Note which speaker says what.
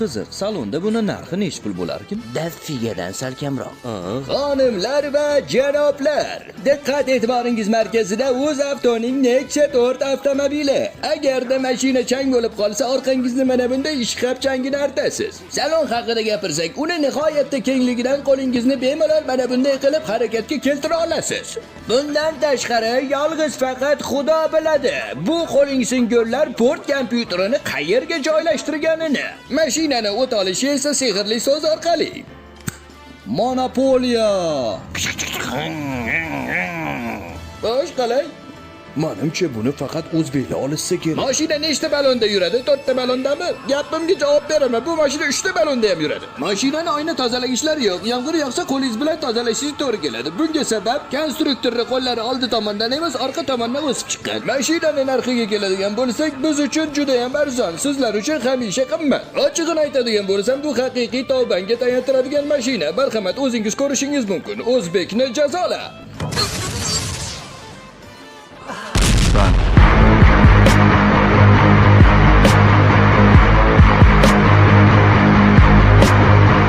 Speaker 1: qiziq salonda buni narxi nechi pul bo'larkin
Speaker 2: Daffigadan sal kamroq.
Speaker 1: xonimlar va janoblar diqqat e'tiboringiz markazida o'zavtoning nexia 4 avtomobili agarda mashina chang bo'lib qolsa orqangizni mana bunday ishqab changini artasiz salon haqida gapirsak uni nihoyatda kengligidan qo'lingizni bemalol mana bunday qilib harakatga keltira olasiz bundan tashqari yolg'iz faqat xudo biladi. Bu qo'ling singurlar port kompyuterini qayerga joylashtirganini mashinani o't olishi esa sehrli so'z orqali Monopoliya. Bosh qalay?
Speaker 3: Manimcha buni faqat o'zbeklar olishsa kerak.
Speaker 1: Mashina nechta ballonda yuradi? To'rtta ballondami? Gapimga javob beraman. Bu mashina uchta ballonda ham yuradi. Mashinani oyna tozalagishlari yo'q. Yomg'ir yog'sa qo'lingiz bilan tozalashingiz to'g'ri keladi. Bunga sabab konstruktorning qo'llari oldi tomondan emas, orqa tomondan o'sib chiqqan. Mashinani narxiga keladigan bo'lsak, biz uchun juda ham arzon, sizlar uchun hamisha qimmat. Ochig'ini aytadigan bo'lsam, bu haqiqiy tavbanga tayantiradigan mashina. Marhamat, o'zingiz ko'rishingiz mumkin. O'zbekni jazola.